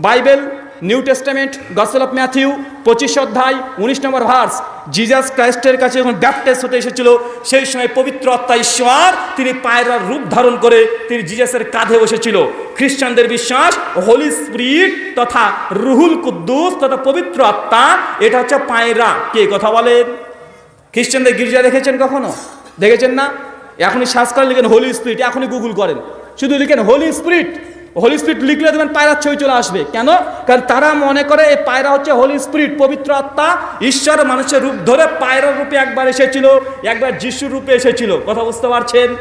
Bible, New Testament, gospel of Matthew, পঁচিশ অধ্যায়, উনিশ নম্বর ভার্স, জিজাস ক্রাইস্টের কাছে যখন ব্যাপটাইজ হতে এসেছিল, সেই সময় পবিত্র আত্মা ঈশ্বর, তিনি পায়রার রূপ ধারণ করে তিনি জিজাসের কাঁধে বসেছিল। খ্রিস্টানদের বিশ্বাস, হোলি স্পিরিট তথা রুহুল কুদ্দুস তথা পবিত্র আত্মা, এটা হচ্ছে পায়রা। কে কথা বলেন? খ্রিস্টানদের গির্জা দেখেছেন কখনো? দেখেছেন না? এখনই করে লিখেন হোলি স্পিরিট, এখনই গুগল করেন। শুধু লিখেন হোলি স্পিরিট হোলি স্পিরিট লিখলে দেবেন পায়রার ছবি চলে আসবে। কেন? কারণ তারা মনে করে এই পায়রা হচ্ছে হোলি স্পিরিট পবিত্র আত্মা। ঈশ্বর মানুষের রূপ ধরে পায়রার রূপে একবার এসেছিল, একবার যিশুর রূপে এসেছিল। কথা বুঝতে পারছেন?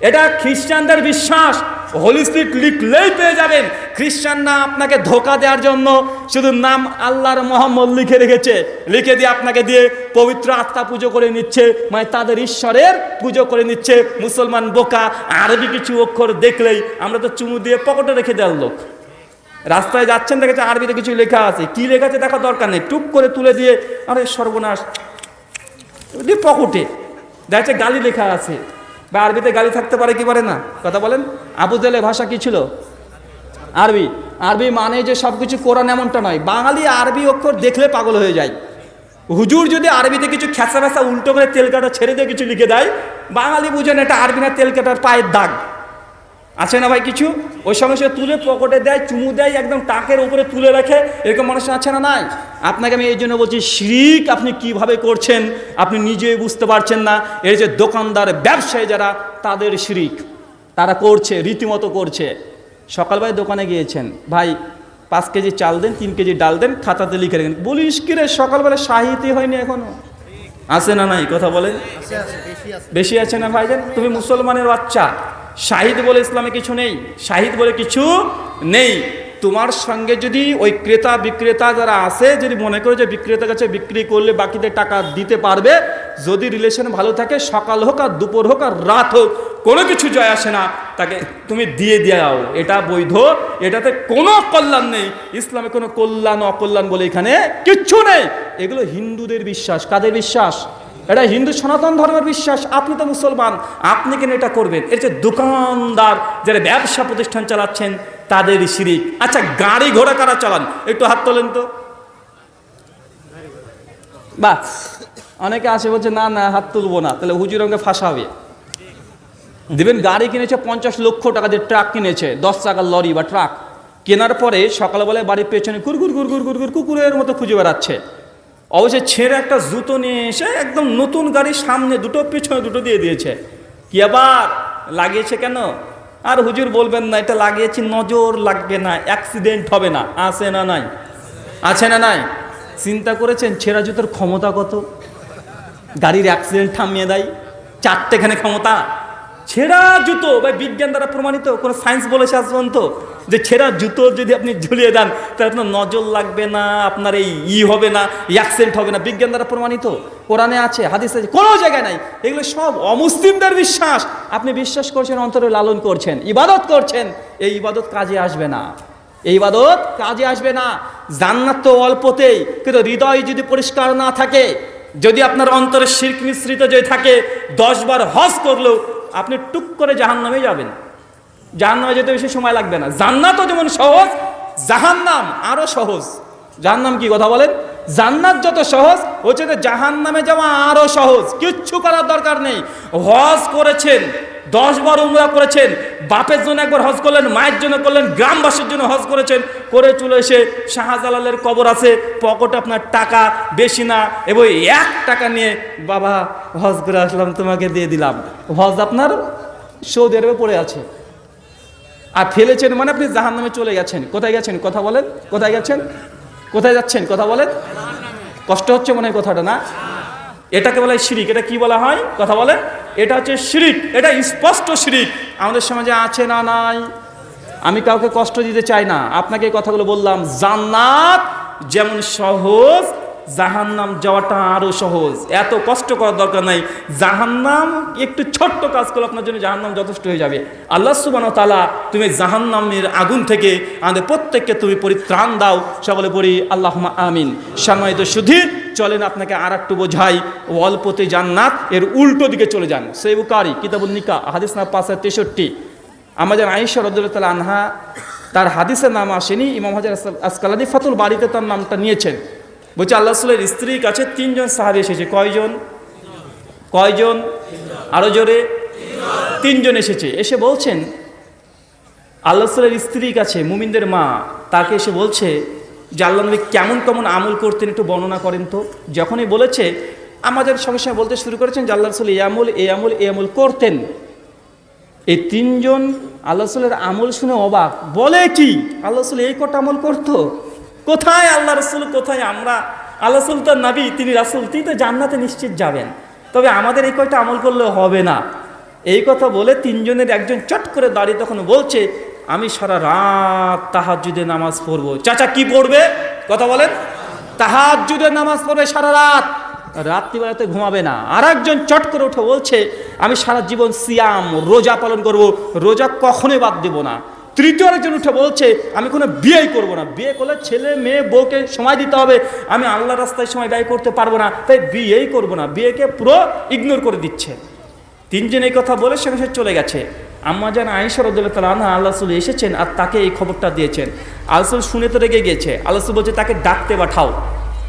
এটা খ্রিস্টানদের বিশ্বাস। হোলি স্পিরিট লিখলেই পেয়ে যাবেন। খ্রিস্টানরা আপনাকে ধোকা দেওয়ার জন্য শুধু নাম আল্লাহর মোহাম্মদ লিখে রেখেছে। লিখে দিয়ে আপনাকে দিয়ে পবিত্র আত্মা পুজো করে নিচ্ছে মানে তাদের ঈশ্বরের পুজো করে নিচ্ছে। মুসলমান বোকা, আরবি কিছু অক্ষর দেখলেই আমরা তো চুমু দিয়ে পকেটে রেখে দেওয়ার লোক। রাস্তায় যাচ্ছেন দেখেছে আরবিতে কিছু লেখা আছে। কি লেখা আছে দেখা দরকার নেই। টুক করে তুলে দিয়ে, আরে সর্বনাশ। পকেটে দেখা যাচ্ছে গালি লেখা আছে। বা আরবিতে গালি থাকতে পারে কি পারে না? কথা বলেন। আবু জেলে ভাষা কি ছিল? আরবি। আরবি মানে যে সব কিছু কোরআন এমনটা নয়। বাঙালি আরবি অক্ষর দেখলে পাগল হয়ে যায়। হুজুর যদি আরবিতে কিছু খ্যাসা ফ্যাসা উল্টো করে তেল কাটা ছেড়ে দিয়ে কিছু লিখে দেয়, বাঙালি বুঝেন এটা আরবি না তেল কাটার পায়ের দাগ। আছে না ভাই কিছু? ওই সঙ্গে সে তুলে পকেটে দেয় চুমু দেয় একদম টাকের উপরে তুলে রাখে এরকম মানুষ আছে না নাই? আপনাকে আমি এই জন্য বলছি শিরিক আপনি কীভাবে করছেন আপনি নিজেই বুঝতে পারছেন না। এর যে দোকানদার ব্যবসায়ী যারা তাদের শিরিক। তারা করছে রীতিমতো করছে। সকালবেলায় দোকানে গিয়েছেন। ভাই পাঁচ কেজি চাল দেন তিন কেজি ডাল দেন খাতাতে লিখে রাখেন বলিস কি রে সকালবেলা সাহিত্যই হয়নি এখনও? আছে না নাই? কথা বলেন? বেশি আছে। না ভাইজান তুমি মুসলমানের বাচ্চা। শাহিদ বলে ইসলামে কিছু নেই, শাহিদ বলে কিছু নেই। তোমার সঙ্গে যদি ওই ক্রেতা বিক্রেতা যারা আছে, যদি মনে করে যে বিক্রেতার কাছে বিক্রি করলে বাকিদের টাকা দিতে পারবে, যদি রিলেশন ভালো থাকে, সকাল হোক আর দুপুর হোক আর রাত হোক, কোনো কিছু জয় আসে না। তাকে তুমি দিয়ে দাও এটা বৈধ, এটাতে কোনো কল্যাণ নেই। ইসলামে কোনো কল্যাণ, অকল্যাণ বলে এখানে কিচ্ছু নেই। এগুলো হিন্দুদের বিশ্বাস, কাদের বিশ্বাস? এটা হিন্দু সনাতন ধর্মের বিশ্বাস, আপনি তো মুসলমান, আপনি কেন এটা করবেন? এর যে দোকানদার যারা ব্যবসা প্রতিষ্ঠান চালাচ্ছেন তাদের শিরিক। আচ্ছা গাড়ি ঘোড়া কারা চালান? একটু হাত তোলেন তো। বা অনেকে আসে বলছে, না না, হাত তুলবো না। তাহলে হুজুর রঙে ফাঁসাবে। দেবেন গাড়ি কিনেছে, পঞ্চাশ লক্ষ টাকা দিয়ে ট্রাক কিনেছে, দশ টাকার লরি বা ট্রাক। কেনার পরে সকালবেলায় বাড়ির পেছনে গুড়গুড় গুড়গুড় গুড়গুড় কুকুরের মতো খুঁজে বেড়াচ্ছে। অবশ্যই ছেড়ে একটা জুতো নিয়ে এসে একদম নতুন গাড়ির সামনে দুটো পিছনে দুটো দিয়ে দিয়েছে। কি আবার? লাগিয়েছে কেন? আর হুজুর বলবেন না, এটা লাগিয়েছি, নজর লাগবে না অ্যাক্সিডেন্ট হবে না। আছে না নাই? আছে না নাই? চিন্তা করেছেন ছেঁড়া জুতোর ক্ষমতা কত? গাড়ির অ্যাক্সিডেন্ট থামিয়ে দেয়? চারটেখানে ক্ষমতা? ছেঁড়া জুতো বা বিজ্ঞান দ্বারা প্রমাণিত, কোনো সায়েন্স বলেছে আজ পর্যন্ত যে ছেঁড়া জুতো যদি আপনি ঝুলিয়ে দেন, তাহলে আপনার নজর লাগবে না, আপনার এই ই হবে না অ্যাক্সিডেন্ট হবে না। বিজ্ঞান দ্বারা প্রমাণিত, কোরআনে আছে, হাদিস আছে, কোনো জায়গায় নাই। এগুলো সব অমুসলিমদের বিশ্বাস। আপনি বিশ্বাস করছেন, অন্তরে লালন করছেন, ইবাদত করছেন, এই ইবাদত কাজে আসবে না। এই ইবাদত কাজে আসবে না। জান্নাত তো অল্পতেই, কিন্তু হৃদয় যদি পরিষ্কার না থাকে, যদি আপনার অন্তরে শির্ক মিশ্রিত যদি থাকে, দশ বার হজ করলেও আপনি টুক করে জাহান নামে যাবেন। জাহান নামে যেতে বেশি সময় লাগবে না। জান্নাতও যেমন সহজ জাহান নাম আরও সহজ। জাহান নাম কি কথা বলেন? জান্নাত যত সহজ, হচ্ছে জাহান নামে যাওয়া আরও সহজ। কিচ্ছু করার দরকার নেই। হজ করেছেন দশ বার উমরা করেছেন, বাপের জন্য একবার হজ করলেন, মায়ের জন্য করলেন, গ্রামবাসীর জন্য হজ করেছেন, করে চলে এসে শাহজালালের কবর আছে, পকেটে আপনার টাকা, বেশি না, এবং এক টাকা নিয়ে, বাবা, হজ করে আসলাম, তোমাকে দিয়ে দিলাম। হজ আপনার সৌদি আরবে পড়ে আছে। আর ফেলেছেন মানে আপনি জাহান নামে চলে গেছেন। কোথায় গেছেন? কথা বলেন। কোথায় গেছেন? কোথায় যাচ্ছেন? কথা বলেন। কষ্ট হচ্ছে মনে হয় কথাটা, না? এটাকে বলা হয় শিরিক, এটা কি বলা হয়? কথা বলেন। এটা হচ্ছে শিরিক এটা স্পষ্ট শিরিক আমাদের সমাজে আছে না নাই? আমি কাউকে কষ্ট দিতে চাই না। আপনাকে এই কথাগুলো বললাম, জান্নাত যেমন সহজ জাহান্নাম যাওয়াটা আরও সহজ। এত কষ্ট করার দরকার নাই। জাহান্নাম একটু ছোট্ট কাজ করলে আপনার জন্য জাহান্নাম যথেষ্ট হয়ে যাবে। আল্লাহ সুবান তালা তুমি জাহান্নামের আগুন থেকে আমাদের প্রত্যেককে তুমি পরিত্রাণ দাও। সকলে পড়ি আল্লাহ আমিন। সম্মানিত সুধীর, চলেন আপনাকে আর একটু বোঝাই। অল্পতে জান্নাত, এর উল্টো দিকে চলে যান। সেই বুকারি কিতাবুল নিকা হাদিস না পাঁচ তেষট্টি। আমাদের আয়েশা রদুল্লাহ আনহা, তার হাদিসের নাম আসেনি। ইমাম হাজার আসকালানি ফাতুল বাড়িতে তার নামটা নিয়েছেন। বলছে আল্লাহ রসুলের স্ত্রীর কাছে তিনজন সাহাবি এসেছে। কয়জন? কয়জন? আরও জোরে। তিনজন এসেছে। এসে বলছেন, আল্লাহ রসুলের স্ত্রীর কাছে, মুমিনদের মা, তাকে এসে বলছে যে, আল্লাহ নবী, কেমন কেমন আমল করতেন একটু বর্ণনা করেন তো। যখনই বলেছে, আমাদের সঙ্গে সঙ্গে বলতে শুরু করেছেন যে, আল্লাহ রসুল এই আমল এই আমল এই আমল করতেন। এই তিনজন আল্লাহ রসুলের আমল শুনে অবাক। বলে কি? আল্লাহ রসুল এই কটা আমল করতো? কোথায় আল্লাহ রসুল, কোথায় আমরা? আল্লাহ রসুল তো নাবি, তিনি রাসুল, তিনি তো জান্নাতে নিশ্চিত যাবেন। তবে আমাদের এই কয়টা আমল করলে হবে না। এই কথা বলে তিনজনের একজন চট করে দাঁড়িয়ে তখন বলছে, আমি সারা রাত তাহাজুদে নামাজ পড়ব। চাচা কি পড়বে? কথা বলেন। তাহাজুদে নামাজ পড়বে সারা রাত। রাত্রিবেলাতে ঘুমাবে না। আর একজন চট করে উঠে বলছে, আমি সারা জীবন সিয়াম, রোজা পালন করব। রোজা কখনোই বাদ দেব না। তৃতীয় আরেকজন উঠে বলছে, আমি কোনো বিয়েই করব না। বিয়ে করলে ছেলে, মেয়ে, বউকে সময় দিতে হবে। আমি আল্লাহ রাস্তায় সময় ব্যয় করতে পারব না। তাই বিয়েই করব না। বিয়েকে পুরো ইগনোর করে দিচ্ছে। তিনজন এই কথা বলে সঙ্গে চলে গেছে। আম্মা যেন আইসা রদুল্লাহ তালা আল্লাহ রসুল এসেছেন আর তাকে এই খবরটা দিয়েছেন। আলসুল শুনে তো রেগে গিয়েছে। আল্লাহ রসুল বলছে, তাকে ডাকতে পাঠাও।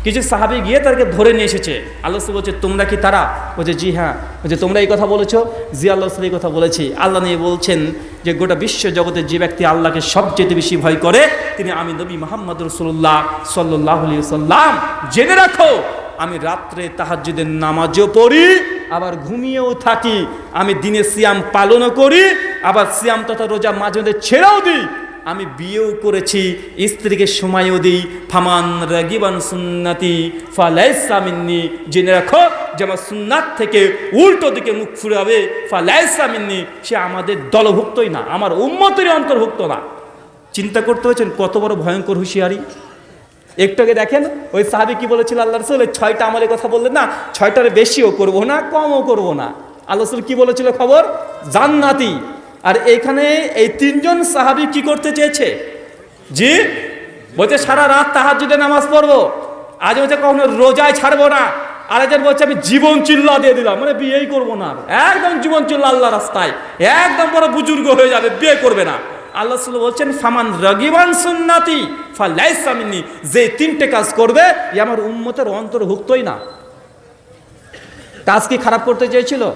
কিছু সাহাবি গিয়ে তাকে ধরে নিয়ে এসেছে। আল্লাহ রসুল বলছে, তোমরা কি তারা? বলছে, জি হ্যাঁ। বলছে, তোমরা এই কথা বলেছ? জি, আল্লাহ রসুল এই কথা বলেছি। আল্লাহ নিয়ে বলছেন যে গোটা বিশ্ব জগতে যে ব্যক্তি আল্লাহকে সবচেয়ে বেশি ভয় করে, তিনি আমি নবী মোহাম্মদ রসুল্লাহ সাল্লাহ সাল্লাম জেনে রাখো, আমি রাত্রে তাহাজ্জুদের নামাজও পড়ি, আবার ঘুমিয়েও থাকি। আমি দিনে সিয়াম পালনও করি, আবার সিয়াম তথা রোজা মাঝে মধ্যে ছেড়েও দিই। আমি বিয়েও করেছি, স্ত্রীকে সময়ও দিই। ফামান রাগিবান সুন্নাতি ফালাইসামিন্নি জেনে রাখো যে আমার সুন্নাত থেকে উল্টো দিকে মুখ ফুরাবে ফালাইসামিন্নি সে আমাদের দলভুক্তই না, আমার উম্মতেরই অন্তর্ভুক্ত না। চিন্তা করতে হয়েছেন কত বড় ভয়ঙ্কর হুঁশিয়ারি। একটু আগে দেখেন, ওই সাহাবি কি বলেছিল আল্লাহ রসুল ছয়টা আমলের কথা বললেন না, ছয়টার বেশিও করব না, কমও করব না। আল্লাহ রসুল কি বলেছিল খবর? জান্নাতি। আর এখানে এই তিনজন সাহাবি কি করতে চেয়েছে? জি? বলছে, সারা রাত তাহাজুদে নামাজ পড়ব। আজ বলছে, কখনো রোজায় ছাড়বো না। আর একজন বলছে, আমি জীবন চিল্লা দিয়ে দিলাম। মানে বিয়েই করব না একদম জীবন চিল্লা আল্লাহ রাস্তায়। একদম বড় বুজুর্গ হয়ে যাবে, বিয়ে করবে না। আল্লাহ সাল্লাহ বলছেন, ফামান রগিবান সুন্নাতি ফালাইসামিনী যে তিনটে কাজ করবে, এ আমার উম্মতের অন্তর্ভুক্তই না। কাজ কি খারাপ করতে চেয়েছিল?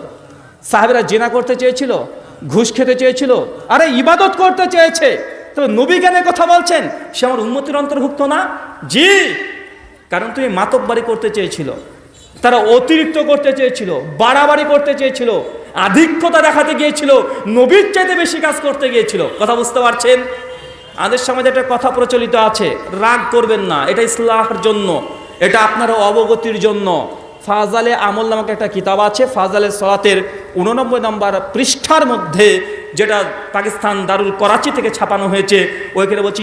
সাহেবেরা জেনা করতে চেয়েছিল? ঘুষ খেতে চেয়েছিল? আরে, ইবাদত করতে চেয়েছে। তবে নবী জ্ঞানের কথা বলছেন? সে আমার উন্মতির অন্তর্ভুক্ত না? জি, কারণ তুমি মাতব্বারি করতে চেয়েছিল। তারা অতিরিক্ত করতে চেয়েছিল, বাড়াবাড়ি করতে চেয়েছিল, আধিক্যতা দেখাতে গিয়েছিল, নবীর চাইতে বেশি কাজ করতে গিয়েছিল। কথা বুঝতে পারছেন? আমাদের সমাজে একটা কথা প্রচলিত আছে, রাগ করবেন না, এটা ইসলাহের জন্য, এটা আপনার অবগতির জন্য। ফাজালে আমল নামক একটা কিতাব আছে, ফাজালে সলাতের উননব্বই নম্বর পৃষ্ঠার মধ্যে, যেটা পাকিস্তান দারুল করাচি থেকে ছাপানো হয়েছে, ওইখানে বলছি